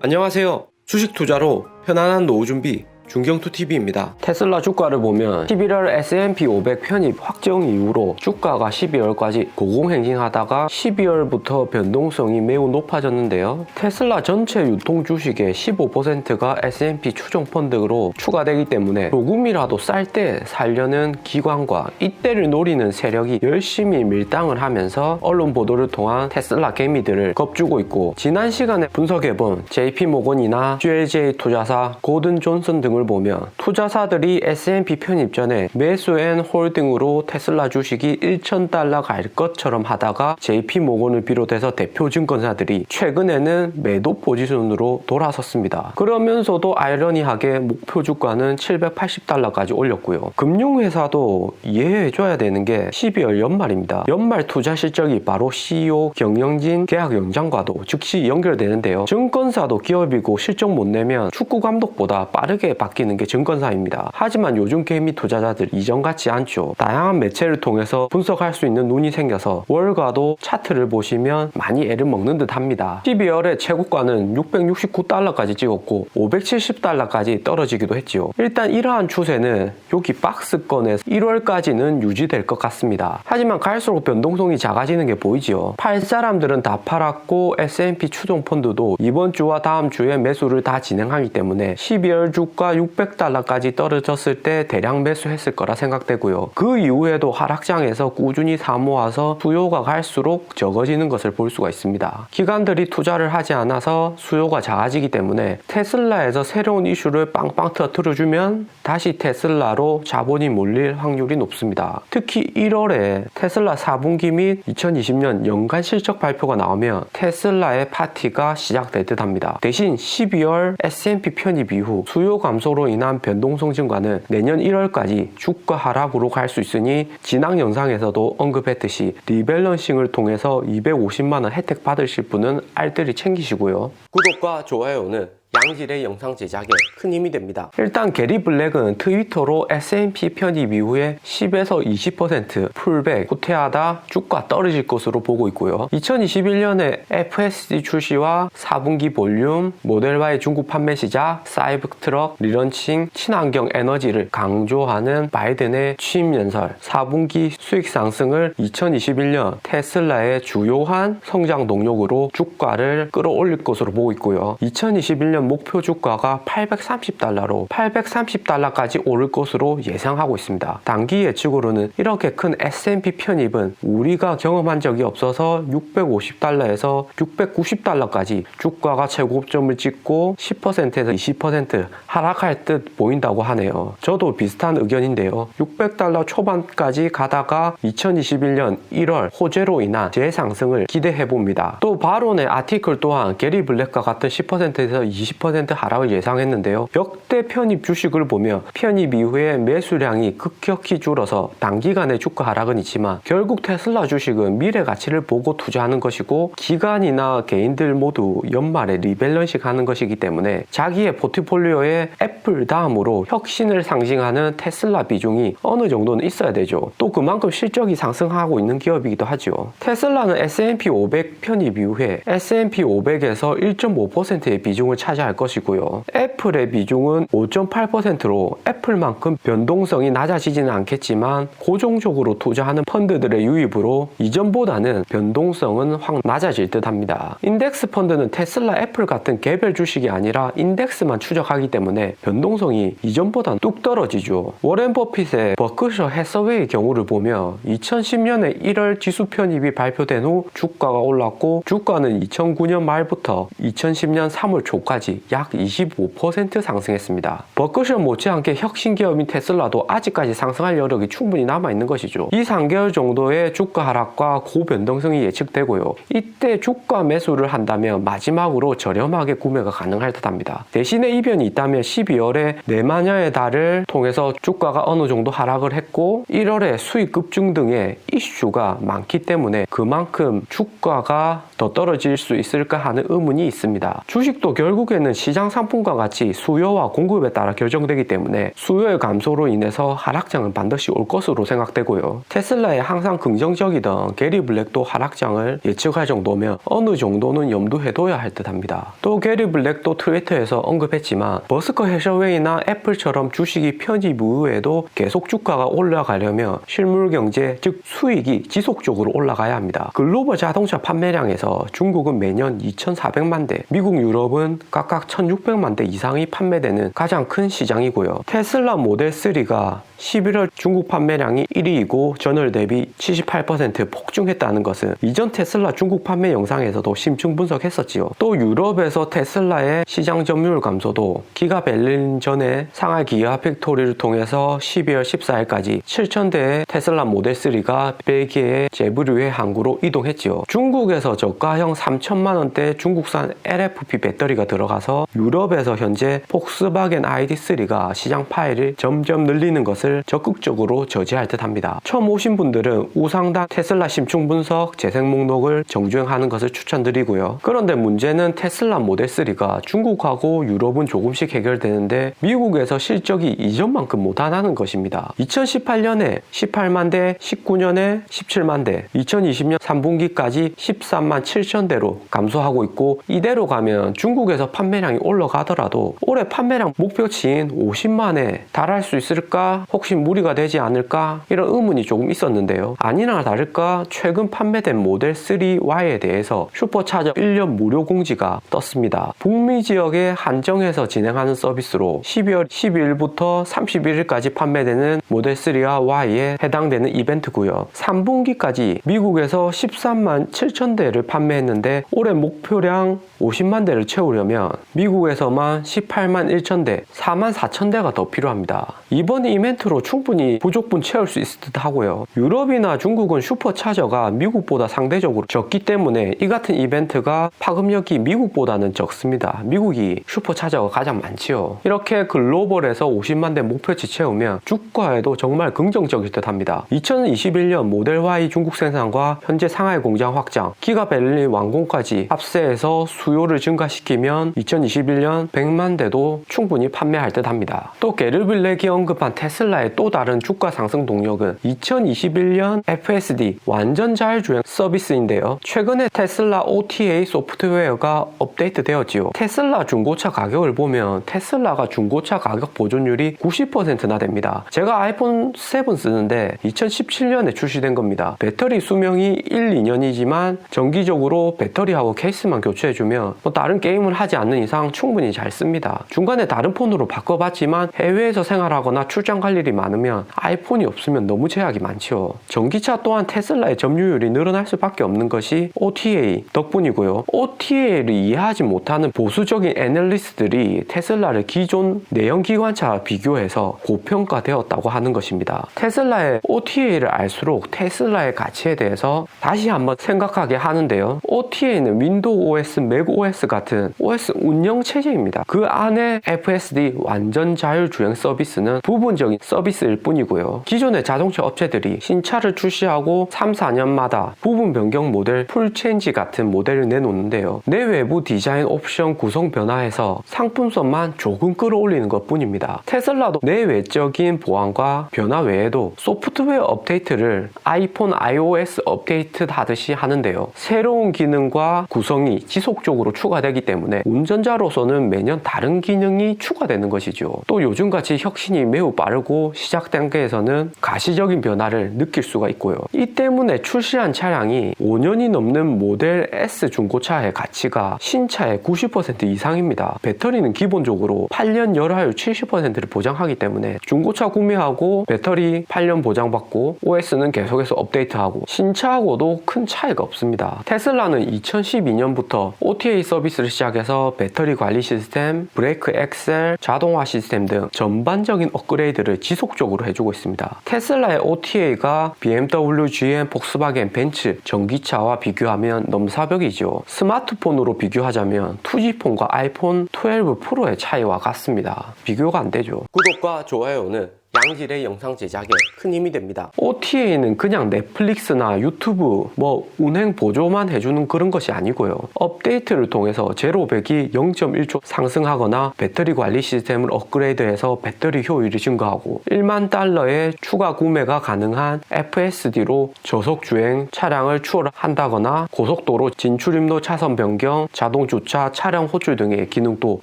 안녕하세요. 주식 투자로 편안한 노후 준비 중경투 TV입니다. 테슬라 주가를 보면 11월 S&P 500 편입 확정 이후로 주가가 12월까지 고공행진하다가 12월부터 변동성이 매우 높아졌는데요. 테슬라 전체 유통 주식의 15%가 S&P 추종 펀드로 추가되기 때문에 조금이라도 쌀 때 살려는 기관과 이때를 노리는 세력이 열심히 밀당을 하면서 언론 보도를 통한 테슬라 개미들을 겁주고 있고 지난 시간에 분석해본 JP 모건이나 GLJ 투자사 고든 존슨 등을 보면 투자사들이 S&P 편입 전에 매수 앤 홀딩으로 테슬라 주식이 1,000달러 갈 것처럼 하다가 JP 모건을 비롯해서 대표 증권사들이 최근에는 매도 포지션으로 돌아섰습니다. 그러면서도 아이러니하게 목표 주가는 780달러까지 올렸고요. 금융회사도 이해해줘야 되는 게 12월 연말입니다. 연말 투자 실적이 바로 CEO 경영진 계약 연장과도 즉시 연결되는데요. 증권사도 기업이고 실적 못 내면 축구 감독보다 빠르게 바 뀌는 게 증권사입니다. 하지만 요즘 개미 투자자들 이전 같지 않죠. 다양한 매체를 통해서 분석할 수 있는 눈이 생겨서 월가도 차트를 보시면 많이 애를 먹는 듯 합니다. 12월에 최고가는 669달러까지 찍었고 570달러까지 떨어지기도 했지요. 일단 이러한 추세는 여기 박스권에서 1월까지는 유지될 것 같습니다. 하지만 갈수록 변동성이 작아지는 게 보이지요. 팔 사람들은 다 팔았고 S&P 추종 펀드도 이번 주와 다음 주에 매수를 다 진행하기 때문에 12월 주가 600달러까지 떨어졌을 때 대량 매수했을 거라 생각되고요. 그 이후에도 하락장에서 꾸준히 사모아서 수요가 갈수록 적어지는 것을 볼 수가 있습니다. 기관들이 투자를 하지 않아서 수요가 작아지기 때문에 테슬라에서 새로운 이슈를 빵빵 터트려주면 다시 테슬라로 자본이 몰릴 확률이 높습니다. 특히 1월에 테슬라 4분기 및 2020년 연간 실적 발표가 나오면 테슬라의 파티가 시작될 듯 합니다. 대신 12월 S&P 편입 이후 수요 감소 로 인한 변동성 증가는 내년 1월까지 주가 하락으로 갈 수 있으니 지난 영상에서도 언급했듯이 리밸런싱을 통해서 250만원 혜택 받으실 분은 알뜰히 챙기시고요. 구독과 좋아요는 양질의 영상 제작에 큰 힘이 됩니다. 일단 게리 블랙은 트위터로 S&P 편입 이후에 10에서 20% 풀백 후퇴하다 주가 떨어질 것으로 보고 있고요. 2021년에 FSD 출시와 4분기 볼륨, 모델 Y의 중국 판매 시작, 사이버 트럭, 리런칭, 친환경 에너지를 강조하는 바이든의 취임 연설, 4분기 수익 상승을 2021년 테슬라의 주요한 성장 동력으로 주가를 끌어올릴 것으로 보고 있고요. 2021년 목표 주가가 830달러로 830달러까지 오를 것으로 예상하고 있습니다. 단기 예측으로는 이렇게 큰 S&P 편입은 우리가 경험한 적이 없어서 650달러에서 690달러까지 주가가 최고점을 찍고 10%에서 20% 하락할 듯 보인다고 하네요. 저도 비슷한 의견인데요. 600달러 초반까지 가다가 2021년 1월 호재로 인한 재상승을 기대해 봅니다. 또 바론의 아티클 또한 게리 블랙과 같은 10%에서 20% 하락을 예상했는데요. 역대 편입 주식을 보면 편입 이후에 매수량이 급격히 줄어서 단기간의 주가 하락은 있지만 결국 테슬라 주식은 미래 가치를 보고 투자하는 것이고 기관이나 개인들 모두 연말에 리밸런싱 하는 것이기 때문에 자기의 포트폴리오에 애플 다음으로 혁신을 상징하는 테슬라 비중이 어느 정도는 있어야 되죠. 또 그만큼 실적이 상승하고 있는 기업이기도 하죠. 테슬라는 S&P 500 편입 이후에 S&P 500에서 1.5%의 비중을 차지 할 것이고요. 애플의 비중은 5.8%로 애플만큼 변동성이 낮아지지는 않겠지만 고정적으로 투자하는 펀드들의 유입으로 이전보다는 변동성은 확 낮아질 듯 합니다. 인덱스 펀드는 테슬라, 애플 같은 개별 주식이 아니라 인덱스만 추적하기 때문에 변동성이 이전보다는 뚝 떨어지죠. 워렌 버핏의 버크셔 해서웨이 경우를 보면 2010년에 1월 지수 편입이 발표된 후 주가가 올랐고 주가는 2009년 말부터 2010년 3월 초까지 약 25% 상승했습니다. 버크셔 못지않게 혁신 기업인 테슬라도 아직까지 상승할 여력이 충분히 남아 있는 것이죠. 이 3개월 정도의 주가 하락과 고변동성이 예측되고요. 이때 주가 매수를 한다면 마지막으로 저렴하게 구매가 가능할 듯 합니다. 대신에 이변이 있다면 12월에 네마녀의 달을 통해서 주가가 어느 정도 하락을 했고 1월에 수익 급증 등의 이슈가 많기 때문에 그만큼 주가가 더 떨어질 수 있을까 하는 의문이 있습니다. 주식도 결국에 수요에는 시장 상품과 같이 수요와 공급에 따라 결정되기 때문에 수요의 감소로 인해서 하락장은 반드시 올 것으로 생각되고요. 테슬라에 항상 긍정적이던 게리 블랙도 하락장을 예측할 정도면 어느 정도는 염두해둬야 할 듯합니다. 또 게리 블랙도 트위터에서 언급했지만 버스커 해셔웨이나 애플처럼 주식이 편입 이후에도 계속 주가가 올라가려면 실물 경제 즉 수익이 지속적으로 올라가야 합니다. 글로벌 자동차 판매량에서 중국은 매년 2,400만 대, 미국 유럽은 각각 1,600만 대 이상이 판매되는 가장 큰 시장이고요. 테슬라 모델 3가 11월 중국 판매량이 1위이고 전월 대비 78% 폭증했다는 것은 이전 테슬라 중국 판매 영상에서도 심층 분석했었지요. 또 유럽에서 테슬라의 시장 점유율 감소도 기가 벨린 전에 상하이 기아 팩토리를 통해서 12월 14일까지 7,000대의 테슬라 모델 3가 벨기에의 제브류의 항구로 이동했지요. 중국에서 저가형 3천만 원대 중국산 LFP 배터리가 들어가 서 유럽에서 현재 폭스바겐 ID3가 시장 파일을 점점 늘리는 것을 적극적으로 저지할 듯 합니다. 처음 오신 분들은 우상단 테슬라 심층 분석 재생 목록을 정주행하는 것을 추천드리고요. 그런데 문제는 테슬라 모델 3가 중국하고 유럽은 조금씩 해결되는데 미국에서 실적이 이전만큼 못하다는 것입니다. 2018년에 18만 대, 19년에 17만 대, 2020년 3분기까지 13만 7천 대로 감소하고 있고 이대로 가면 중국에서 판 매량이 올라가더라도 올해 판매량 목표치인 50만에 달할 수 있을까? 혹시 무리가 되지 않을까? 이런 의문이 조금 있었는데요. 아니나 다를까 최근 판매된 모델 3Y에 대해서 슈퍼차저 1년 무료 공지가 떴습니다. 북미 지역에 한정해서 진행하는 서비스로 12월 12일부터 31일까지 판매되는 모델 3와 Y에 해당되는 이벤트고요. 3분기까지 미국에서 13만 7천 대를 판매했는데 올해 목표량 50만 대를 채우려면 미국에서만 18만 1천 대, 4만 4천 대가 더 필요합니다. 이번 이벤트로 충분히 부족분 채울 수 있을 듯 하고요. 유럽이나 중국은 슈퍼차저가 미국보다 상대적으로 적기 때문에 이 같은 이벤트가 파급력이 미국보다는 적습니다. 미국이 슈퍼차저가 가장 많지요. 이렇게 글로벌에서 50만 대 목표치 채우면 주가에도 정말 긍정적일 듯 합니다. 2021년 모델 Y 중국 생산과 현재 상하이 공장 확장, 기가 베를린 완공까지 합세해서 수요를 증가시키면 2021년 100만 대도 충분히 판매할 듯 합니다. 또 게르빌렉이 언급한 테슬라의 또 다른 주가 상승 동력은 2021년 FSD 완전 자율주행 서비스인데요. 최근에 테슬라 OTA 소프트웨어가 업데이트 되었지요. 테슬라 중고차 가격을 보면 테슬라가 중고차 가격 보존율이 90%나 됩니다. 제가 아이폰 7 쓰는데 2017년에 출시된 겁니다. 배터리 수명이 1, 2년이지만 정기적으로 배터리하고 케이스만 교체해주면 뭐 다른 게임을 하지 않는 이상 충분히 잘 씁니다. 중간에 다른 폰으로 바꿔봤지만 해외에서 생활하거나 출장 갈 일이 많으면 아이폰이 없으면 너무 제약이 많죠. 전기차 또한 테슬라의 점유율이 늘어날 수밖에 없는 것이 OTA 덕분이고요. OTA를 이해하지 못하는 보수적인 애널리스트들이 테슬라를 기존 내연기관차와 비교해서 고평가되었다고 하는 것입니다. 테슬라의 OTA를 알수록 테슬라의 가치에 대해서 다시 한번 생각하게 하는데요. OTA는 윈도우 OS, 맥 OS 같은 OS 운영 체제입니다. 그 안에 FSD 완전 자율 주행 서비스는 부분적인 서비스일 뿐이고요. 기존의 자동차 업체들이 신차를 출시하고 3, 4년마다 부분 변경 모델 풀체인지 같은 모델을 내놓는데요. 내외부 디자인 옵션 구성 변화해서 상품성만 조금 끌어올리는 것 뿐입니다. 테슬라도 내외적인 보안과 변화 외에도 소프트웨어 업데이트를 아이폰 iOS 업데이트 하듯이 하는데요. 새로운 기능과 구성이 지속적으로 추가되기 때문에 운전 자로서는 매년 다른 기능이 추가되는 것이죠. 또 요즘같이 혁신이 매우 빠르고 시작 단계에서는 가시적인 변화를 느낄 수가 있고요. 이 때문에 출시한 차량이 5년이 넘는 모델 S 중고차의 가치가 신차의 90% 이상입니다. 배터리는 기본적으로 8년 열화율 70%를 보장하기 때문에 중고차 구매하고 배터리 8년 보장받고 OS는 계속해서 업데이트하고 신차하고도 큰 차이가 없습니다. 테슬라는 2012년부터 OTA 서비스를 시작해서 배터리 관리 시스템, 브레이크 엑셀, 자동화 시스템 등 전반적인 업그레이드를 지속적으로 해주고 있습니다. 테슬라의 OTA가 BMW, GM, 폭스바겐, 벤츠, 전기차와 비교하면 넘사벽이죠. 스마트폰으로 비교하자면 2G폰과 아이폰 12 프로의 차이와 같습니다. 비교가 안 되죠. 구독과 좋아요는 양질의 영상 제작에 큰 힘이 됩니다. OTA는 그냥 넷플릭스나 유튜브 뭐 운행 보조만 해주는 그런 것이 아니고요. 업데이트를 통해서 제로백이 0.1초 상승하거나 배터리 관리 시스템을 업그레이드해서 배터리 효율이 증가하고 1만 달러의 추가 구매가 가능한 FSD로 저속 주행 차량을 추월한다거나 고속도로 진출입로 차선 변경, 자동 주차, 차량 호출 등의 기능도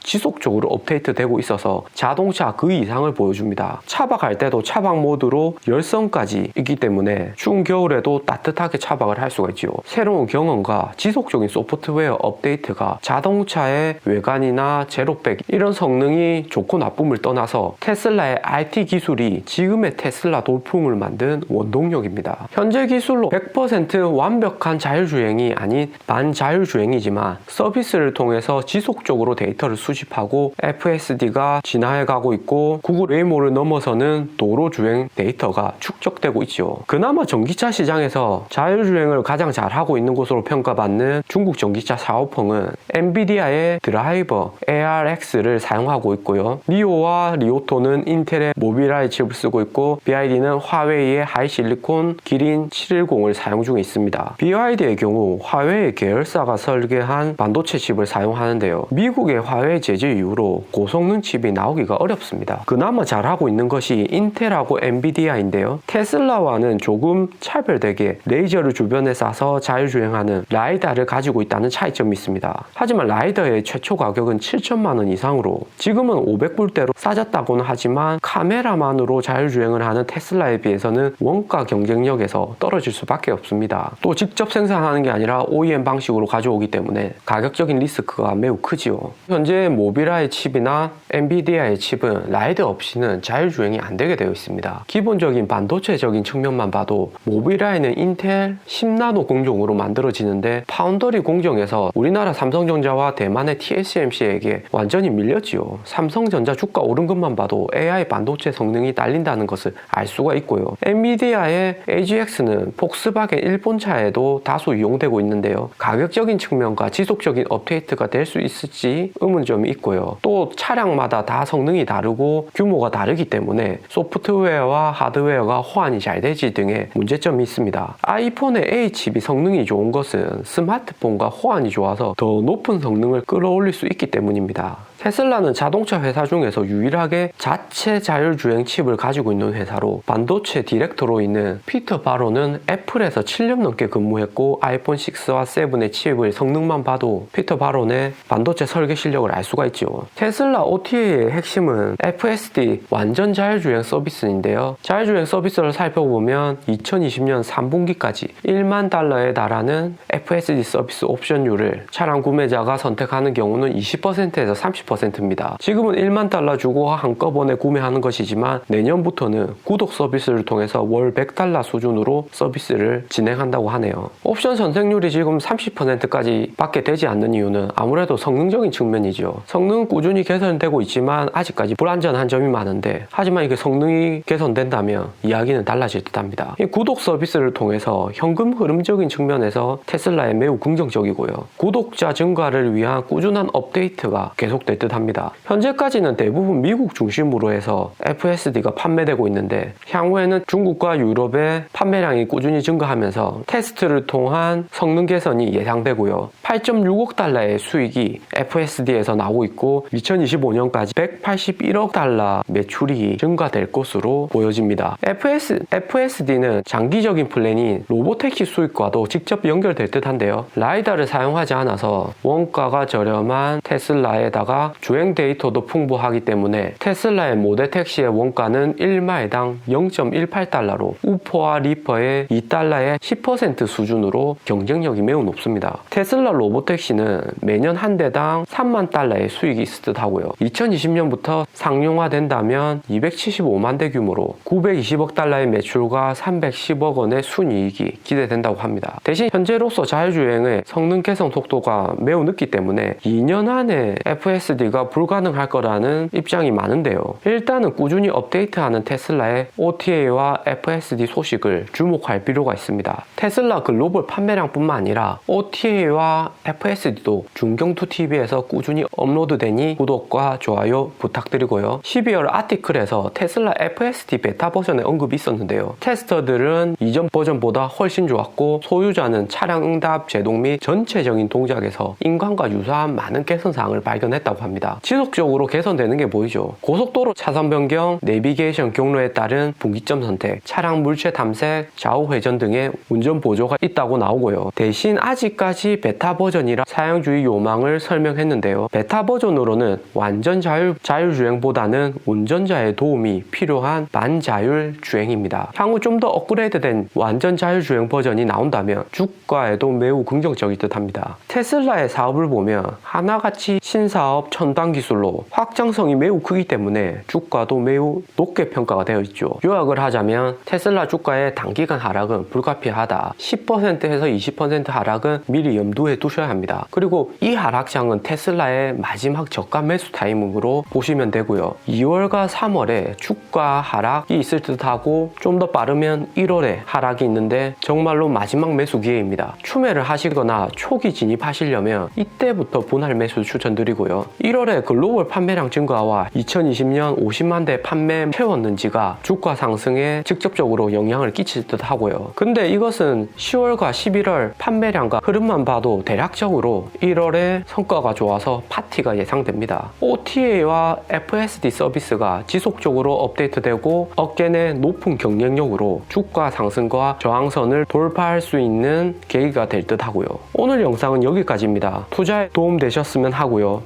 지속적으로 업데이트되고 있어서 자동차 그 이상을 보여줍니다. 차박 할 때도 차박 모드로 열선까지 있기 때문에 추운 겨울에도 따뜻하게 차박을 할 수가 있지요. 새로운 경험과 지속적인 소프트웨어 업데이트가 자동차의 외관이나 제로백 이런 성능이 좋고 나쁨을 떠나서 테슬라의 IT 기술이 지금의 테슬라 돌풍을 만든 원동력입니다. 현재 기술로 100% 완벽한 자율주행이 아닌 반자율주행이지만 서비스를 통해서 지속적으로 데이터를 수집하고 FSD가 진화해 가고 있고 구글 웨이모를 넘어서는 도로 주행 데이터가 축적되고 있죠. 그나마 전기차 시장에서 자율주행을 가장 잘하고 있는 곳으로 평가받는 중국 전기차 사오펑은 엔비디아의 드라이버 ARX를 사용하고 있고요. 리오와 리오토는 인텔의 모빌아이 칩을 쓰고 있고 BYD는 화웨이의 하이실리콘 기린 710을 사용 중에 있습니다. BYD의 경우 화웨이 계열사가 설계한 반도체 칩을 사용하는데요. 미국의 화웨이 제재 이후로 고성능 칩이 나오기가 어렵습니다. 그나마 잘하고 있는 것이 인텔하고 엔비디아인데요. 테슬라와는 조금 차별되게 레이저를 주변에 쏴서 자율주행하는 라이다를 가지고 있다는 차이점이 있습니다. 하지만 라이더의 최초 가격은 7천만 원 이상으로 지금은 500불대로 싸졌다고는 하지만 카메라만으로 자율주행을 하는 테슬라에 비해서는 원가 경쟁력에서 떨어질 수밖에 없습니다. 또 직접 생산하는 게 아니라 OEM 방식으로 가져오기 때문에 가격적인 리스크가 매우 크지요. 현재 모비라의 칩이나 엔비디아의 칩은 라이더 없이는 자율주행이 안 되게 되어 있습니다. 기본적인 반도체적인 측면만 봐도 모비라이는 인텔 10나노 공정으로 만들어지는데 파운더리 공정에서 우리나라 삼성전자와 대만의 TSMC에게 완전히 밀렸지요. 삼성전자 주가 오른 것만 봐도 AI 반도체 성능이 딸린다는 것을 알 수가 있고요. 엔비디아의 AGX는 폭스바겐 일본차에도 다소 이용되고 있는데요. 가격적인 측면과 지속적인 업데이트가 될 수 있을지 의문점이 있고요. 또 차량마다 다 성능이 다르고 규모가 다르기 때문에 소프트웨어와 하드웨어가 호환이 잘 되지 등의 문제점이 있습니다. 아이폰의 A 칩이 성능이 좋은 것은 스마트폰과 호환이 좋아서 더 높은 성능을 끌어올릴 수 있기 때문입니다. 테슬라는 자동차 회사 중에서 유일하게 자체 자율주행 칩을 가지고 있는 회사로 반도체 디렉터로 있는 피터 바로는 애플에서 7년 넘게 근무했고 아이폰 6와 7의 칩을 성능만 봐도 피터 바론의 반도체 설계 실력을 알 수가 있죠. 테슬라 OTA의 핵심은 FSD 완전 자율주행 서비스인데요. 자율주행 서비스를 살펴보면 2020년 3분기까지 1만 달러에 달하는 FSD 서비스 옵션율을 차량 구매자가 선택하는 경우는 20%에서 30% 10%입니다. 지금은 1만 달러 주고 한꺼번에 구매하는 것이지만 내년부터는 구독 서비스를 통해서 월 100달러 수준으로 서비스를 진행한다고 하네요. 옵션 선택률이 지금 30%까지 밖에 되지 않는 이유는 아무래도 성능적인 측면이죠. 성능은 꾸준히 개선되고 있지만 아직까지 불안전한 점이 많은데 하지만 이게 성능이 개선된다면 이야기는 달라질 듯합니다. 이 구독 서비스를 통해서 현금 흐름적인 측면에서 테슬라에 매우 긍정적이고요. 구독자 증가를 위한 꾸준한 업데이트가 계속될 듯 합니다. 현재까지는 대부분 미국 중심으로 해서 FSD가 판매되고 있는데 향후에는 중국과 유럽의 판매량이 꾸준히 증가하면서 테스트를 통한 성능 개선이 예상되고요. 8.6억 달러의 수익이 FSD에서 나오고 있고 2025년까지 181억 달러 매출이 증가될 것으로 보여집니다. FS, FSD는 장기적인 플랜인 로보택시 수익과도 직접 연결될 듯한데요. 라이다를 사용하지 않아서 원가가 저렴한 테슬라에다가 주행 데이터도 풍부하기 때문에 테슬라의 모델 택시의 원가는 1마일당 0.18달러로 우퍼와 리퍼의 2달러의 10% 수준으로 경쟁력이 매우 높습니다. 테슬라 로보택시는 매년 한 대당 3만 달러의 수익이 있을 듯 하고요. 2020년부터 상용화된다면 275만 대 규모로 920억 달러의 매출과 310억 원의 순이익이 기대된다고 합니다. 대신 현재로서 자율주행의 성능 개선 속도가 매우 늦기 때문에 2년 안에 FS FSD가 불가능할 거라는 입장이 많은데요. 일단은 꾸준히 업데이트하는 테슬라의 OTA와 FSD 소식을 주목할 필요가 있습니다. 테슬라 글로벌 판매량뿐만 아니라 OTA와 FSD도 중경투 TV에서 꾸준히 업로드되니 구독과 좋아요 부탁드리고요. 12월 아티클에서 테슬라 FSD 베타 버전의 언급이 있었는데요. 테스터들은 이전 버전보다 훨씬 좋았고 소유자는 차량 응답 제동 및 전체적인 동작에서 인간과 유사한 많은 개선 사항을 발견했다고 합니다. 지속적으로 개선되는 게 보이죠. 고속도로 차선 변경, 내비게이션 경로에 따른 분기점 선택, 차량 물체 탐색, 좌우 회전 등의 운전 보조가 있다고 나오고요. 대신 아직까지 베타 버전이라 사용주의 요망을 설명했는데요. 베타 버전으로는 완전 자율 자율주행보다는 운전자의 도움이 필요한 반자율 주행입니다. 향후 좀 더 업그레이드된 완전 자율주행 버전이 나온다면 주가에도 매우 긍정적일 듯 합니다. 테슬라의 사업을 보면 하나같이 신사업 첨단 기술로 확장성이 매우 크기 때문에 주가도 매우 높게 평가가 되어 있죠. 요약을 하자면 테슬라 주가의 단기간 하락은 불가피하다. 10%에서 20% 하락은 미리 염두에 두셔야 합니다. 그리고 이 하락장은 테슬라의 마지막 저가 매수 타이밍으로 보시면 되고요. 2월과 3월에 주가 하락이 있을 듯하고 좀 더 빠르면 1월에 하락이 있는데 정말로 마지막 매수 기회입니다. 추매를 하시거나 초기 진입하시려면 이때부터 분할 매수 추천드리고요. 1월에 글로벌 판매량 증가와 2020년 50만 대 판매 채웠는지가 주가 상승에 직접적으로 영향을 끼칠 듯 하고요. 근데 이것은 10월과 11월 판매량과 흐름만 봐도 대략적으로 1월에 성과가 좋아서 파티가 예상됩니다. OTA와 FSD 서비스가 지속적으로 업데이트되고 업계 내 높은 경쟁력으로 주가 상승과 저항선을 돌파할 수 있는 계기가 될 듯 하고요. 오늘 영상은 여기까지입니다. 투자에 도움 되셨으면 하고요.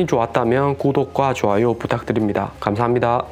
영상이 좋았다면 구독과 좋아요 부탁드립니다. 감사합니다.